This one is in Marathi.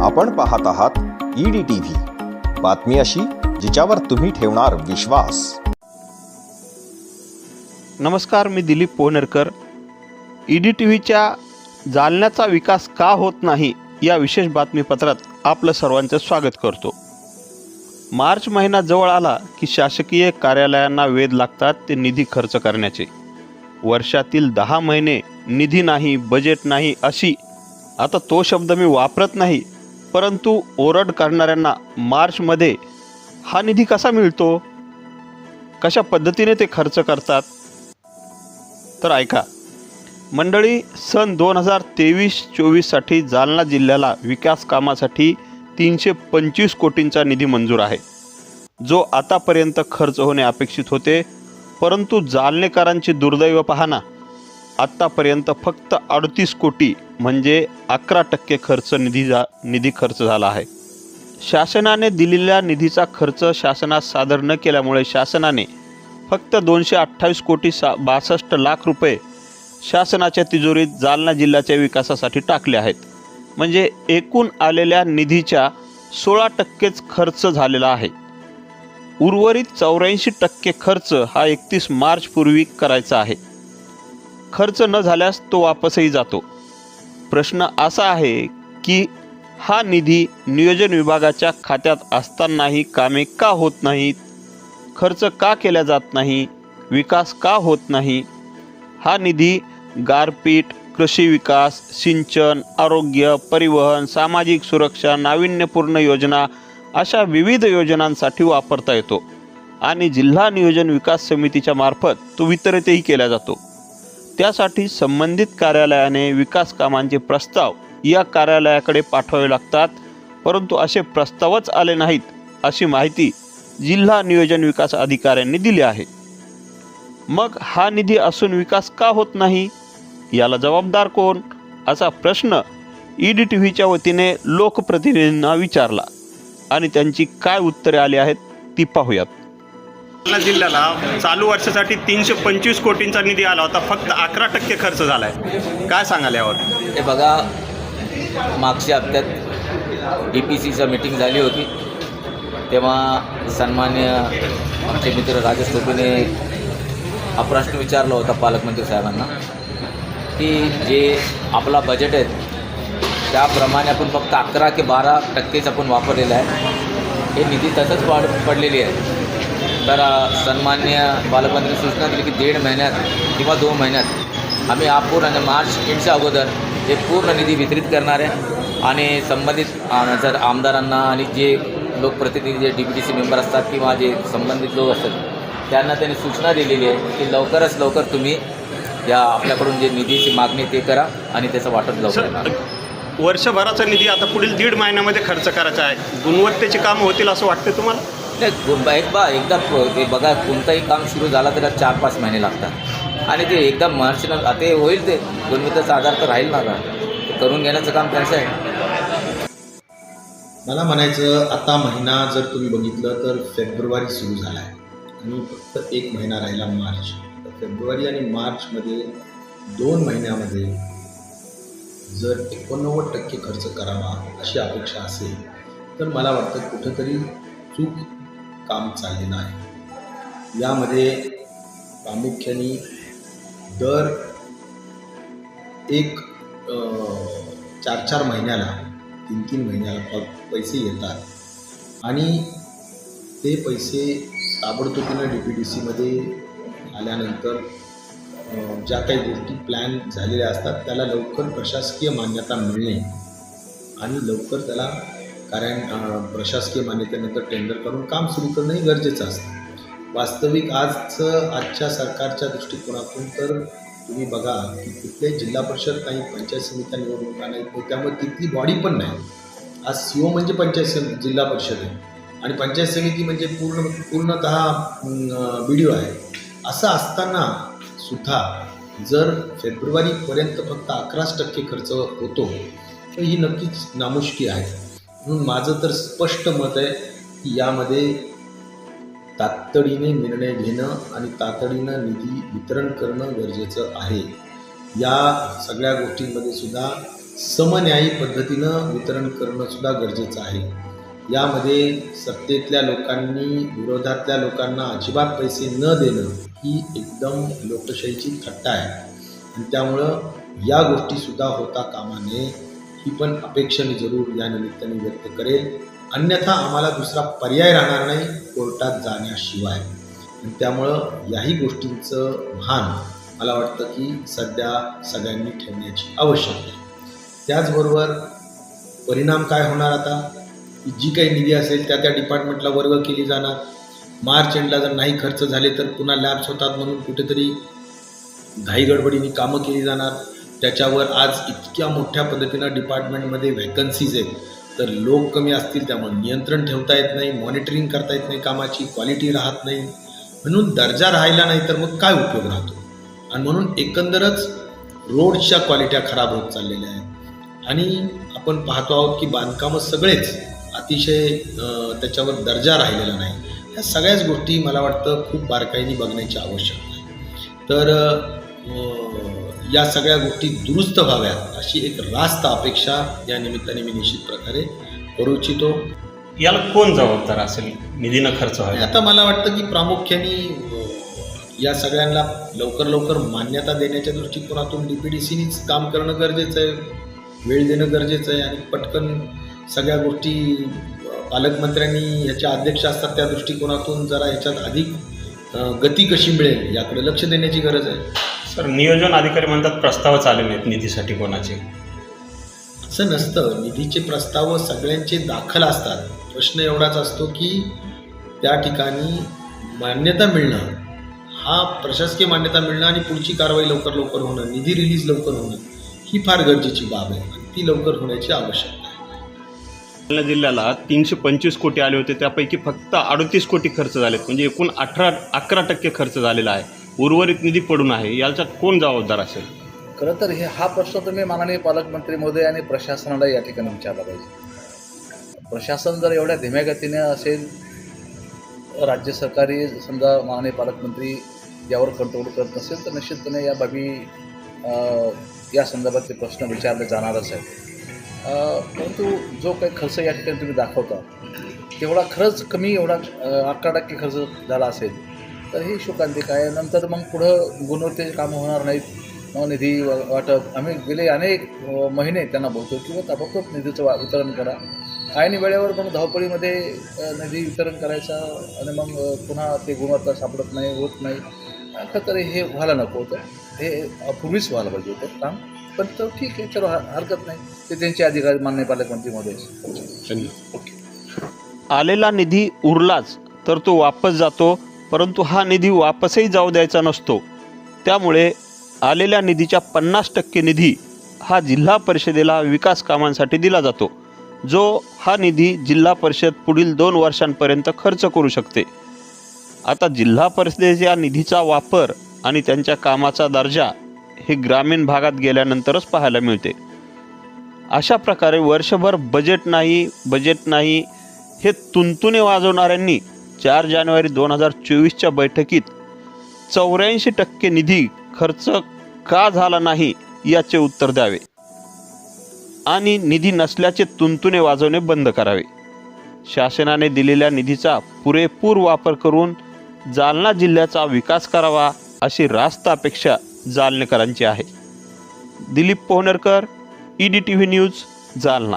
आपण पाहत आहात ईडी टीव्ही. बातमी अशी जिच्यावर तुम्ही ठेवणार विश्वास. नमस्कार मी Dilip Pohnerkar. E D T व्हीच्या जालन्याचा विकास का होत नाही या विशेष बातमीपत्रात आपलं सर्वांचं स्वागत करतो. मार्च महिना जवळ आला की शासकीय कार्यालयांना वेध लागतात ते निधी खर्च करण्याचे. वर्षातील दहा महिने निधी नाही बजेट नाही अशी आता तो शब्द मी वापरत नाही परंतु ओरड करणाऱ्यांना मार्चमध्ये हा निधी कसा मिळतो? कशा पद्धतीने ते खर्च करतात? तर ऐका मंडळी सन दोन हजार तेवीस चोवीससाठी जालना जिल्ह्याला विकास कामासाठी तीनशे पंचवीस कोटींचा निधी मंजूर आहे. जो आतापर्यंत खर्च होणे अपेक्षित होते परंतु जालनेकरांची दुर्दैव पाहना आत्तापर्यंत फक्त अडतीस कोटी म्हणजे अकरा टक्के खर्च निधी जा निधी खर्च झाला आहे. शासनाने दिलेल्या निधीचा खर्च शासनास सादर न केल्यामुळे शासनाने फक्त दोनशे अठ्ठावीस कोटी सा बासष्ट लाख रुपये शासनाच्या तिजोरीत जालना जिल्ह्याच्या विकासासाठी टाकले आहेत. म्हणजे एकूण आलेल्या निधीच्या सोळा टक्केच खर्च झालेला आहे. उर्वरित चौऱ्याऐंशी टक्के खर्च हा एकतीस मार्चपूर्वी करायचा आहे. खर्च न झाल्यास तो वापसही जातो. प्रश्न असा आहे की हा निधी नियोजन विभागाच्या खात्यात असतानाही कामे का होत नाहीत? खर्च का केला जात नाही? विकास का होत नाही? हा निधी गारपीट कृषी विकास सिंचन आरोग्य परिवहन सामाजिक सुरक्षा नाविन्यपूर्ण योजना अशा विविध योजनांसाठी वापरता येतो आणि जिल्हा नियोजन विकास समितीच्या मार्फत तो वितरितही केला जातो. त्यासाठी संबंधित कार्यालयाने विकास कामांचे प्रस्ताव या कार्यालयाकडे पाठवावे लागतात. परंतु असे प्रस्तावच आले नाहीत अशी माहिती जिल्हा नियोजन विकास अधिकाऱ्यांनी दिली आहे. मग हा निधी असून विकास का होत नाही? याला जबाबदार कोण? असा प्रश्न ई डी टी व्हीच्या वतीने लोकप्रतिनिधींना विचारला आणि त्यांची काय उत्तरे आली आहेत ती पाहूयात. जालना जिल्ह्याला चालू वर्षासाठी तीनशे पंचवीस कोटींचा निधी आला होता. फक्त अकरा टक्के खर्च झाला आहे काय सांगाल यावर? हे बघा मागच्या हप्त्यात डी पी सीचं मीटिंग झाली होती. तेव्हा सन्मान्य आमचे मित्र राजेश टोपेने हा प्रश्न विचारला होता पालकमंत्री साहेबांना की जे आपला बजेट आहे त्याप्रमाणे आपण फक्त अकरा ते बारा टक्केच आपण वापरलेलं आहे. हे निधी तसंच वाढ पडलेली आहे. तर सन्मान्य पालकमंत्री सूचना दिली की दीड महिन्यात किंवा दोन महिन्यात आम्ही अपूर्ण आणि मार्च एंडच्या अगोदर हे पूर्ण निधी वितरित करणार आहे. आणि संबंधित जर आमदारांना आणि जे लोकप्रतिनिधी जे D P T C member असतात किंवा जे संबंधित लोक असतात त्यांना त्यांनी सूचना दिलेली आहे की लवकरच लवकर तुम्ही या आपल्याकडून जे निधीची मागणी ते करा आणि त्याचं वाटप लवकर करा. वर्षभराचा निधी आता पुढील दीड महिन्यामध्ये खर्च करायचा आहे. गुणवत्तेची कामं होतील असं वाटतं तुम्हाला? नाही गु- एक बा एकदा ते बघा कोणताही काम सुरू झाला त्याला चार पाच महिने लागतात. आणि ते एकदा मार्च ते होईल ते. गुणवत्तेचा आधार तर राहील ना का करून घेण्याचं काम त्यांचं आहे. मला म्हणायचं आता महिना जर तुम्ही बघितलं तर फेब्रुवारी सुरू झाला आहे आणि फक्त एक महिना राहिला मार्च. तर फेब्रुवारी आणि मार्चमध्ये दोन महिन्यामध्ये जर एकोणनव्वद टक्के खर्च करावा अशी अपेक्षा असेल तर मला वाटतं कुठंतरी चूक काम चाललेलं आहे यामध्ये प्रामुख्याने दर एक चार चार महिन्याला तीन तीन महिन्याला प पैसे येतात. आणि ते पैसे ताबडतोबीनं डी पी डी सीमध्ये आल्यानंतर ज्या काही गोष्टी प्लॅन झालेल्या असतात त्याला लवकर प्रशासकीय मान्यता मिळणे आणि लवकर त्याला कारण प्रशासकीय मान्यतेनंतर टेंडर करून काम सुरू करणंही गरजेचं असतं. वास्तविक आजचं आजच्या सरकारच्या दृष्टिकोनातून तर तुम्ही बघा की कुठल्याही जिल्हा परिषद काही पंचायत समित्या निवडणुका नाहीत त्यामुळे तिथली बॉडी पण नाही. आज सी ओ म्हणजे पंचायत समिती जिल्हा परिषद आहे. आणि पंचायत समिती म्हणजे पूर्ण पूर्णतः बी डी ओ आहे. असं असताना सुद्धा जर फेब्रुवारीपर्यंत फक्त अकराच टक्के खर्च होतो तर ही नक्कीच नामुष्की आहे. म्हणून माझं तर स्पष्ट मत आहे की यामध्ये तातडीने निर्णय घेणं आणि तातडीनं निधी वितरण करणं गरजेचं आहे. या सगळ्या गोष्टींमध्ये सुद्धा समन्यायी पद्धतीनं वितरण करणं सुद्धा गरजेचं आहे. यामध्ये सत्तेतल्या लोकांनी विरोधातल्या लोकांना अजिबात पैसे न देणं ही एकदम लोकशाहीची थट्टा आहे. आणि त्यामुळं या गोष्टीसुद्धा होता कामा नये. ही पण अपेक्षा मी जरूर या निमित्ताने व्यक्त करेल. अन्यथा आम्हाला दुसरा पर्याय राहणार नाही कोर्टात जाण्याशिवाय. त्यामुळं याही गोष्टींचं भान मला वाटतं की सध्या सगळ्यांनी ठेवण्याची आवश्यकता आहे. त्याचबरोबर परिणाम काय होणार आता? की जी काही निधी असेल त्या त्या डिपार्टमेंटला वर्ग केली जाणार. मार्च एंडला जर नाही खर्च झाले तर पुन्हा लॅब्स होतात म्हणून कुठेतरी घाई गडबडीने कामं केली जाणार. त्याच्यावर आज इतक्या मोठ्या पद्धतीनं डिपार्टमेंटमध्ये व्हॅकन्सीज आहेत. तर लोक कमी असतील त्यामुळे नियंत्रण ठेवता येत नाही मॉनिटरिंग करता येत नाही कामाची क्वालिटी राहत नाही. म्हणून दर्जा राहिला नाही तर मग काय उपयोग राहतो? आणि म्हणून एकंदरच रोडच्या क्वालिट्या खराब होत चाललेल्या आहेत. आणि आपण पाहतो आहोत की बांधकामं सगळेच अतिशय त्याच्यावर दर्जा राहिलेला नाही. ह्या सगळ्याच गोष्टी मला वाटतं खूप बारकाईने बघण्याची आवश्यकता आहे. तर या सगळ्या गोष्टी दुरुस्त व्हाव्यात अशी एक रास्त अपेक्षा या निमित्ताने मी निश्चित प्रकारे करू इच्छितो. याला कोण जबाबदार असेल? निधी न खर्च व्हायला? आता मला वाटतं की प्रामुख्याने या सगळ्यांना लवकर लवकर मान्यता देण्याच्या दृष्टिकोनातून डी पी डी सीनीच काम करणं गरजेचं आहे वेळ देणं गरजेचं आहे आणि पटकन सगळ्या गोष्टी पालकमंत्र्यांनी याच्या अध्यक्ष असतात त्या दृष्टिकोनातून जरा याच्यात अधिक गती कशी मिळेल याकडे लक्ष देण्याची गरज आहे. सर नियोजन अधिकारी म्हणतात प्रस्तावच आले नाहीत निधीसाठी कोणाचे. असं नसतं. निधीचे प्रस्ताव सगळ्यांचे दाखल असतात. प्रश्न एवढाच असतो की त्या ठिकाणी मान्यता मिळणं हा प्रशासकीय मान्यता मिळणं आणि पुढची कारवाई लवकर लवकर होणं निधी रिलीज लवकर होणं ही फार गरजेची बाब आहे आणि ती लवकर होण्याची आवश्यकता आहे. जालना जिल्ह्याला तीनशे पंचवीस कोटी आले होते. त्यापैकी फक्त अडतीस कोटी खर्च झालेत. म्हणजे एकूण अठरा अकरा टक्के खर्च झालेला आहे. उर्वरित निधी पडून आहे याचा कोण जबाबदार असेल? खरं तर हे हा प्रश्न तुम्ही माननीय पालकमंत्री मोदी आणि प्रशासनाला या ठिकाणी विचारला पाहिजे. प्रशासन जर एवढ्या धीम्या गतीने असेल राज्य सरकारी समजा माननीय पालकमंत्री यावर कंट्रोल करत नसेल तर निश्चितपणे या बाबी या संदर्भातले प्रश्न विचारले जाणारच आहेत. परंतु जो काही खर्च या ठिकाणी तुम्ही दाखवता तेवढा खरंच कमी एवढा अकरा टक्के खर्च झाला असेल तर ही शोकांतिक आहे. नंतर मग पुढं गुणवत्तेचे कामं होणार नाहीत मग निधी वा- वाटप. आम्ही गेले अनेक महिने त्यांना बोलतो किंवा ताबडतोब निधीचं वा वितरण करा. आणि वेळेवर मग धावपळीमध्ये निधी वितरण करायचा आणि मग पुन्हा ते गुणवत्ता सापडत नाही होत नाही. खरं तर हे व्हायला नको होतं. हे पूर्वीच व्हायला पाहिजे होतं काम. पण तो ठीक आहे चलो हर- हरकत नाही. ते त्यांचे अधिकारी मान्य पालकमंत्री महोदय आलेला निधी उरलाच तर तो वापस जातो. परंतु हा निधी वापसही जाऊ द्यायचा नसतो. त्यामुळे आलेल्या निधीच्या पन्नास टक्के निधी हा जिल्हा परिषदेला विकास कामांसाठी दिला जातो जो हा निधी जिल्हा परिषद पुढील दोन वर्षांपर्यंत खर्च करू शकते. आता जिल्हा परिषदेच्या निधीचा वापर आणि त्यांच्या कामाचा दर्जा हे ग्रामीण भागात गेल्यानंतरच पाहायला मिळते. अशा प्रकारे वर्षभर बजेट नाही बजेट नाही हे तुंतुने वाजवणाऱ्यांनी चार जानेवारी दोन हजार चोवीसच्या बैठकीत चौऱ्याऐंशी टक्के निधी खर्च का झाला नाही याचे उत्तर द्यावे. आणि निधी नसल्याचे तुंतुने वाजवणे बंद करावे. शासनाने दिलेल्या निधीचा पुरेपूर वापर करून जालना जिल्ह्याचा विकास करावा अशी रास्त अपेक्षा जालनेकरांची आहे. Dilip Pohnerkar E D T V news Jalna.